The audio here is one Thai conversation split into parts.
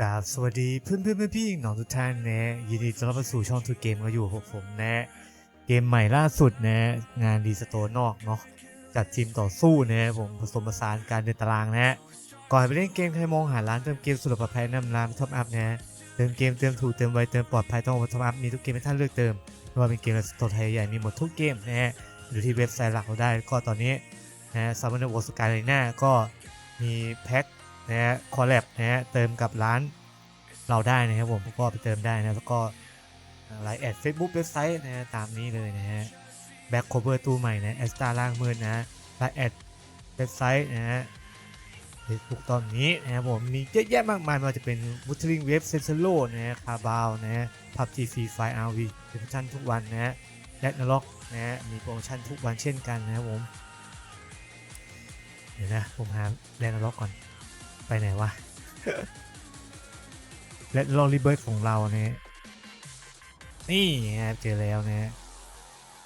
กราบสวัสดีเพื่อนเพื่อนพื่อนพี่น้องทุกท่านนะยินดีต้อนรับเข้าสู่ช่องทูเกมก็อยู่กับผมนะ เกมใหม่ล่าสุดนะ งานดีสโตนนอกเนาะจัดทีมต่อสู้นะผมผสมผสานการเดินตารางนะ ก่อนไปเล่นเกมใครมองหาร้านเติมเกมสุดปลอดภัยนำร้านท็อปอัพนะเติมเกมเติมถูกเติมไวเติมปลอดภัยต้องท็อปอัพมีทุกเกมให้ท่านเลือกเติมไม่ว่าเป็นเกมสโตรไทยใหญ่มีหมดทุกเกมนะฮะดูที่เว็บไซต์หลักเราได้ก็ตอนนี้นะซัมเมอร์วอสกายเลยหน้าก็มีแพ็ค นะฮะคอลแลบนะฮะเติมกับร้านเราได้นะครับผมก็ไปเติมได้นะแล้วก็ไลน์แอดเฟซบุ๊กเว็บไซต์นะตามนี้เลยนะฮะแบ็คโคเวอร์ตู้ใหม่นะแอสตาล่างมืดนะไลน์แอดเว็บไซต์นะฮะเฟซบุ๊กตอนนี้นะครับผมมีเยอะแยะมากมายไม่ว่าจะเป็นวูทริงเว็บเซนเซโลนะฮะคาบาวนะฮะพับจีฟรีไฟอาร์วีเป็นโปรโมชั่นทุกวันนะฮะและนล็อกนะฮะมีโปรโมชั่นทุกวันเช่นกันนะครับผมเดี๋ยวนะผมหาแลนด์ล็อกก่อน ไปไหนวะและลอรีเบิร์ดของเราเนี่ยนี่นะครับเจอแล้วนะฮะ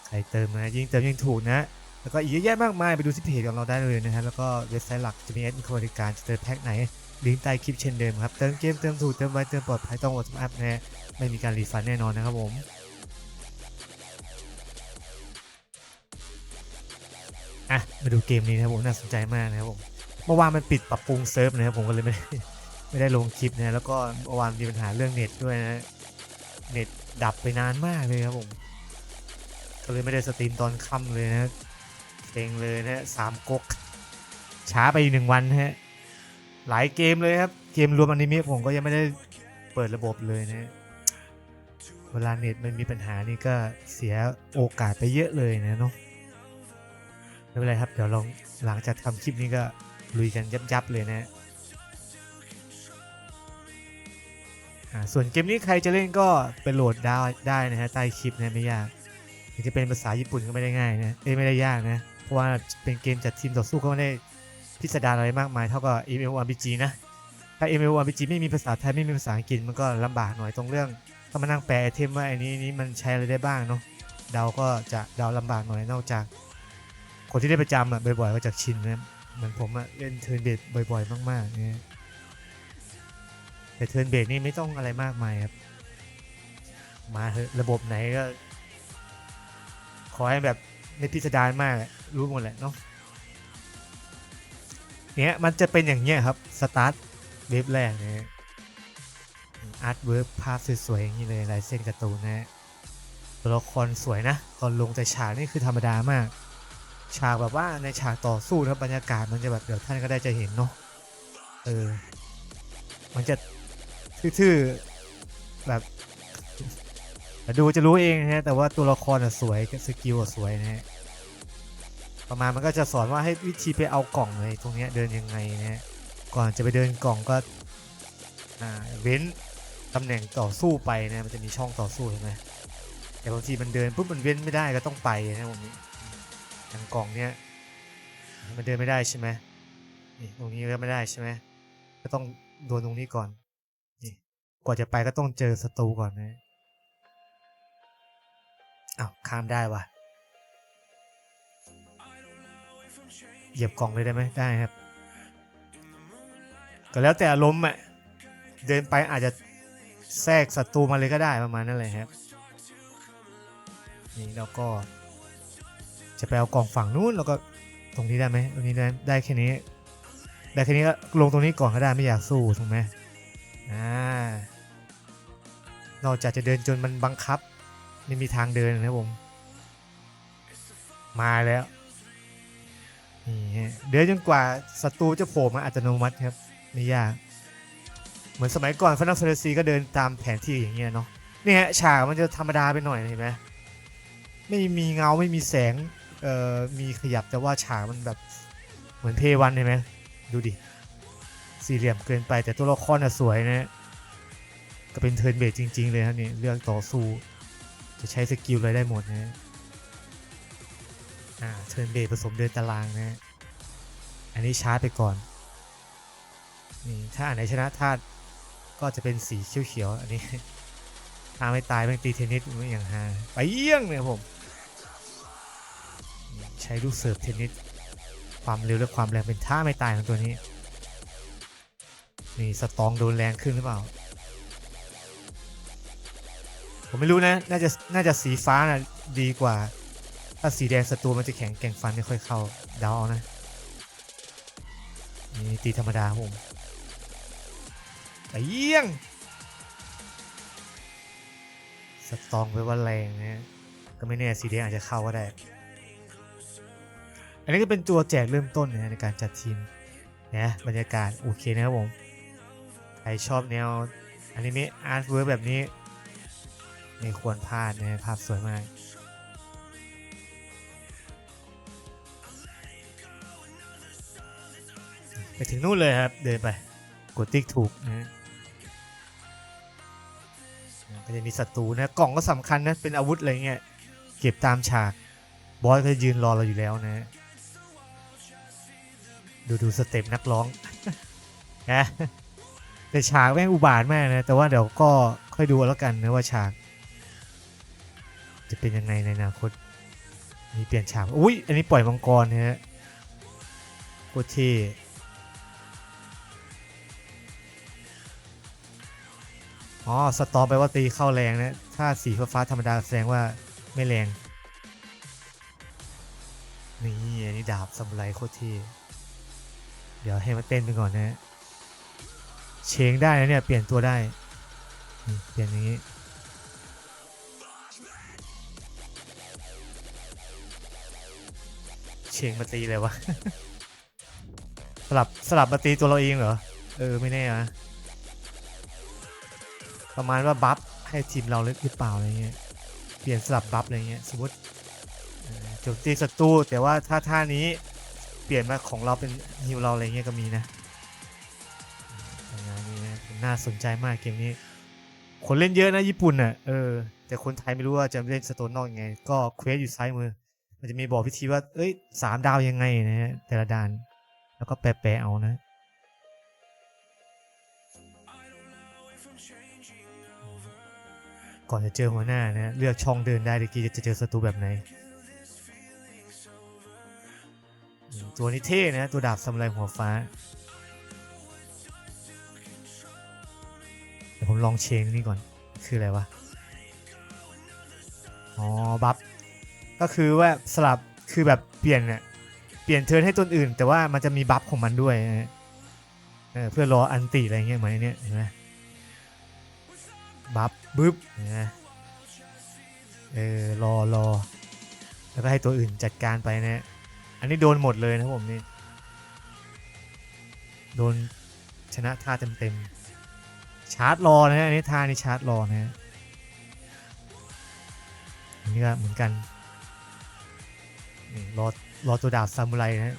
ใครเติมนะยิ่งเติมยิ่งถูกนะ แล้วก็อีกเยอะแยะมากมายไปดูที่เพจของเราได้เลยนะฮะแล้วก็เว็บไซต์หลักจะมีแอดมินบริการจะเติมแพ็คไหนลิงก์ใต้คลิปเช่นเดิมครับ เติมเกมเติมถูกเติมไวเติมปลอดภัยต้องโอทอัพนะฮะไม่มีการรีฟันแน่นอนนะครับผมอะมาดูเกมนี้นะครับผมน่าสนใจมากนะครับผม เมื่อวานมันปิดปรับปรุงเซิร์ฟนะครับผมก็เลยไม่ไม่ได้ลงคลิปนะแล้วก็เมื่อวานมีปัญหาเรื่องเน็ตด้วยนะเน็ตดับไปนานมากเลยครับผมก็เลยไม่ได้สตรีมตอนค่ำเลยนะเซ็งเลยนะสามก๊กช้าไปหนึ่งวันนะฮะหลายเกมเลยครับ เกมรวมอนิเมะผมก็ยังไม่ได้เปิดระบบเลยนะเวลาเน็ตมันมีปัญหานี่ก็เสียโอกาสไปเยอะเลยนะเนาะไม่เป็นไรครับ เดี๋ยวลองหลังจากทำคลิปนี้ก็ ลุยกันยับๆเลยนะส่วนเกมนี้ใครจะเล่นก็ไปโหลดดาวน์ได้นะฮะใต้คลิปนะไม่ยากถึงจะเป็นภาษาญี่ปุ่นก็ไม่ได้ง่ายนะเอ้ยไม่ได้ยากนะ เพราะว่าเป็นเกมจัดทีมต่อสู้ก็ไม่ได้พิสดารอะไรมากมายเท่ากับ MMORPG นะ ถ้า MMORPG ไม่มีภาษาไทยไม่มีภาษาอังกฤษมันก็ลำบากหน่อยตรงเรื่องต้องมานั่งแปลไอเทมว่าไอ้นี้นี้มันใช้อะไรได้บ้างเนาะเดาก็จะเดาลำบากหน่อยนอกจาก คนที่ได้ประจำอะบ่อยๆก็จะชินนะ เหมือนผมอะเล่นเทิร์นเบดบ่อยๆ มากๆเนี่ยแต่เทิร์นเบรกนี่ไม่ต้องอะไรมากมายครับ มาเถอะระบบไหนก็ ขอให้แบบไม่พิสดารมากรู้หมดแหละเนาะเนี่ยมันจะเป็นอย่างเงี้ยครับสตาร์ทเว็บแรกเนี่ยอาร์ตเวิร์กภาพสวยๆอย่างนี้เลยลายเส้นการ์ตูนนะฮะตัวละครสวยนะตอนลงแต่ฉากนี่คือธรรมดามาก ฉากแบบว่าในฉากต่อสู้ครับบรรยากาศมันจะแบบเดี๋ยวท่านก็ได้จะเห็นเนาะเออ มันจะทื่อๆแบบดูจะรู้เองนะฮะแต่ว่าตัวละครอะสวยสกิลอะสวยนะฮะประมาณมันก็จะสอนว่าให้วิธีไปเอากล่องเลยตรงเนี้ยเดินยังไงนะฮะก่อนจะไปเดินกล่องก็อ่าเว้นตำแหน่งต่อสู้ไปนะมันจะมีช่องต่อสู้ใช่ไหมแต่บางทีมันเดินปุ๊บมันเว้นไม่ได้ก็ต้องไปนะผม อย่างกล่องเนี้ยมันเดินไม่ได้ใช่ไหมนี่ตรงนี้ก็ไม่ได้ใช่ไหมก็ต้องโดนตรงนี้ก่อนกว่าจะไปก็ต้องเจอศัตรูก่อนนะอ้าวข้ามได้วะเหยียบกล่องเลยได้ไหมได้ครับ ก็แล้วแต่อารมณ์อะเดินไปอาจจะแทรกศัตรูมาเลยก็ได้ประมาณนั้นเลยครับ นี่แล้วก็ จะไปเอากล่องฝั่งนู้นแล้วก็ตรงนี้ได้ไหมตรงนี้ได้ได้แค่นี้ ได้แค่นี้ก็ลงตรงนี้ก่อนก็ได้ไม่อยากสู้ถูกไหมอ่านอกจากจะเดินจนมันบังคับ ไม่มีทางเดินนะผมมาแล้วนี่ฮะเดินจนกว่าศัตรูจะโผล่มาอัตโนมัติครับไม่ยาก เหมือนสมัยก่อนฟนัลแฟนตาซีก็เดินตามแผนที่อย่างเงี้ยเนาะนี่ฮะฉากมันจะธรรมดาไปหน่อยเห็นไหมไม่มีเงาไม่มีแสง เอ่อมีขยับแต่ว่าฉากมันแบบเหมือนเพวันเห็นไหมดูดิ สี่เหลี่ยมเกินไปแต่ตัวละครน่ะสวยนะก็เป็นเทิร์นเบสจริง ๆ เลยครับนี่เรื่องต่อสู้จะใช้สกิลอะไรได้หมดนะอ่าเทิร์นเบสผสมเดินตารางนะ อันนี้ชาร์จไปก่อนนี่ถ้าอันไหนชนะธาตุก็จะเป็นสีเขียวๆอันนี้ถ้าไม่ตายแม่งตีเทนนิสไม่อย่างฮาไปเยี่ยงเลยครับผม ใช้ลูกเสิร์ฟเทนนิสความเร็วและความแรงเป็นท่าไม่ตายของตัวนี้นี่สตองโดนแรงขึ้นหรือเปล่า ผมไม่รู้นะ น่าจะน่าจะสีฟ้าน่ะดีกว่า ถ้าสีแดงศัตรูมันจะแข็งแกร่งฟันไม่ค่อยเข้าเดาเอานะนี่ตีธรรมดาผมไปเยี่ยง สตองไว้ว่าแรงนะก็ไม่แน่สีแดงอาจจะเข้าก็ได้ อันนี้ก็เป็นตัวแจกเริ่มต้นนะในการจัดทีมนะบรรยากาศโอเคนะครับผม ใครชอบแนวอนิเมะอาร์ตเวิร์แบบนี้ ไม่ควรพลาดนะภาพสวยมากไปถึงนู่นเลยครับ เดินไปกดติ๊กถูกนะก็จะมีศัตรูนะ กล่องก็สำคัญนะ เป็นอาวุธอะไรเงี้ย เก็บตามฉาก บอสก็จะยืนรอเราอยู่แล้วนะ ดูดูสเต็ปนักร้องนะแต่ฉากแม่งอุบาทมากนะ แต่ว่าเดี๋ยวก็ค่อยดูแล้วกันนะว่าฉาก จะเป็นยังไงในอนาคต มีเปลี่ยนฉาก อุ้ยอันนี้ปล่อยมังกรนะฮะโคตรเท่อ๋อ สตอมไปลว่าตีเข้าแรงนะ ถ้าสีฟ้าธรรมดาแสดงว่าไม่แรง นี่ อันนี้ดาบสมุไรโคตรเท่ เดี๋ยวให้มันเต้นไปก่อนนะเชงได้นะเนี่ยเปลี่ยนตัวได้เปลี่ยนอย่างนี้เชงมาตีเลยวะสลับสลับมาตีตัวเราเองเหรอเออไม่แน่นะประมาณว่าบัฟให้ทีมเราหรือเปล่าอะไรเงี้ยเปลี่ยนสลับบัฟอะไรเงี้ยสมมติโจมตีศัตรูแต่ว่าถ้าท่านี้ เปลี่ยนมาของเราเป็นฮิวเราอะไรเงี้ยก็มีนะงานนี้นะน่าสนใจมากเกมนี้ คนเล่นเยอะนะญี่ปุ่นน่ะเออแต่คนไทยไม่รู้ว่าจะเล่นสโตนนอกยังไง ก็เควสอยู่ซ้ายมือ มันจะมีบอกพิธีว่า เอ้ยสามดาวยังไงนะฮะแต่ละด่าน แล้วก็แปลๆเอานะก่อนจะเจอหัวหน้านะเลือกช่องเดินได้ดีกี้จะเจอศัตรูแบบไหน ตัวนี้เท่นะ ตัวดาบซามไรหัวฟ้าเดี๋ยวผมลองเชงนี่ก่อน คืออะไรวะ อ๋อ บัฟ ก็คือว่าสลับ คือแบบเปลี่ยนเนี่ยเปลี่ยนเทิร์นให้ตัวอื่น แต่ว่ามันจะมีบัฟของมันด้วยเเพื่อรออันติอะไรเงี้ยเหมือนเนี้ยเห็นไหมบัฟบึ๊บนไหมเออรอรอแล้วก็ให้ตัวอื่นจัดการไปนะ อันนี้โดนหมดเลยนะผมนี่ โดนชนะท่าเต็มๆ ชาร์จรอนะฮะอันนี้ท่านี้ชาร์จรอนะฮะอันนี้ก็เหมือนกันนี่รอรอตัวดาบซามูไรนะฮะ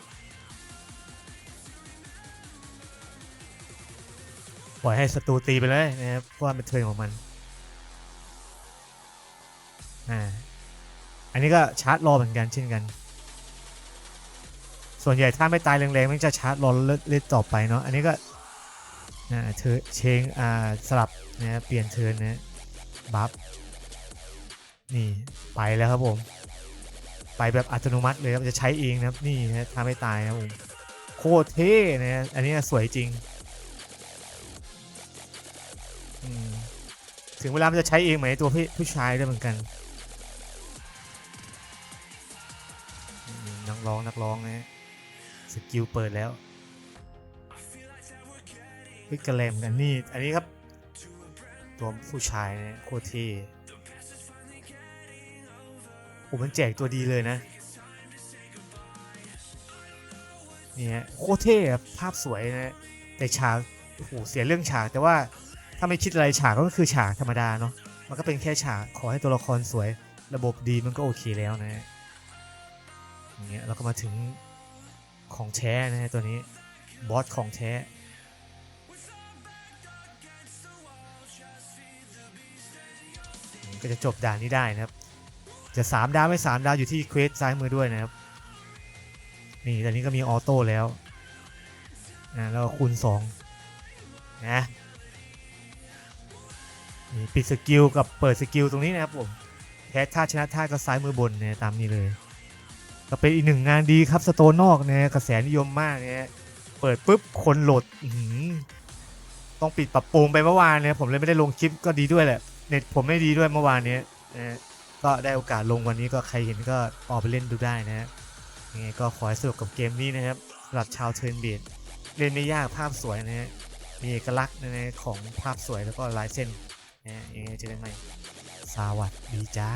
ปล่อยให้ศัตรูตีไปเลยนะครับเพราะว่าเป็นเทิร์นของมัน อ่า อันนี้ก็ชาร์จรอเหมือนกันเช่นกัน ส่วนใหญ่ถ้าไม่ตายแรงๆมันจะชาร์จรอเล่นเล่นต่อไปเนาะอันนี้ก็อ่าเธอเชงอ่าสลับนะเปลี่ยนเทิร์นนะบัฟนี่ไปแล้วครับผมไปแบบอัตโนมัติเลยครับจะใช้เองนะครับนี่นะถ้าไม่ตายนะผมโคตรเท่นะอันนี้สวยจริงถึงเวลามันจะใช้เองไหมตัวพี่ผู้ชายด้วยเหมือนกันนักร้องนักร้องนะ สกิลเปิดแล้วพิกระแลมกันนี่ อันนี้ครับ ตัวผู้ชายนะโคตรเท่โอ้มันแจกตัวดีเลยนะนี่ฮะโคตรเท่ภาพสวยนะแต่ฉากโอ้โหเสียเรื่องฉากแต่ว่าถ้าไม่คิดอะไรฉากก็คือฉากธรรมดาเนาะมันก็เป็นแค่ฉากขอให้ตัวละครสวย ระบบดีมันก็โอเคแล้วนะฮะอย่างเงี้ยเราก็มาถึง ของแท้นะฮะตัวนี้ บอสของแท้ก็จะจบด่านนี้ได้นะครับ จะสามดาวไม่สามดาวอยู่ที่เควสซ้ายมือด้วยนะครับ นี่ตอนนี้ก็มีออโต้แล้วนะแล้วคูณสองนะนี่ปิดสกิลกับเปิดสกิลตรงนี้นะครับผม แพ้ท่าชนะท่าก็ซ้ายมือบนเนี่ยตามนี้เลย ก็เป็นอีกหนึ่งงานดีครับสโตนนอกเนี่ยกระแสนิยมมากเนี่ยเปิดปุ๊บคนโหลดต้องปิดปรับปรุงไปเมื่อวานเนี่ยผมเลยไม่ได้ลงคลิปก็ดีด้วยแหละเน็ตผมไม่ดีด้วยเมื่อวานเนี้ยนะก็ได้โอกาสลงวันนี้ก็ใครเห็นก็ออกไปเล่นดูได้นะยังไงก็ขอให้สนุกกับเกมนี้นะครับสำหรับชาวเทิร์นเบดเล่นไม่ยากภาพสวยนะฮะมีเอกลักษณ์นะของภาพสวยแล้วก็ลายเส้นนะฮะยังไงเจอกันใหม่สวัสดีจ้า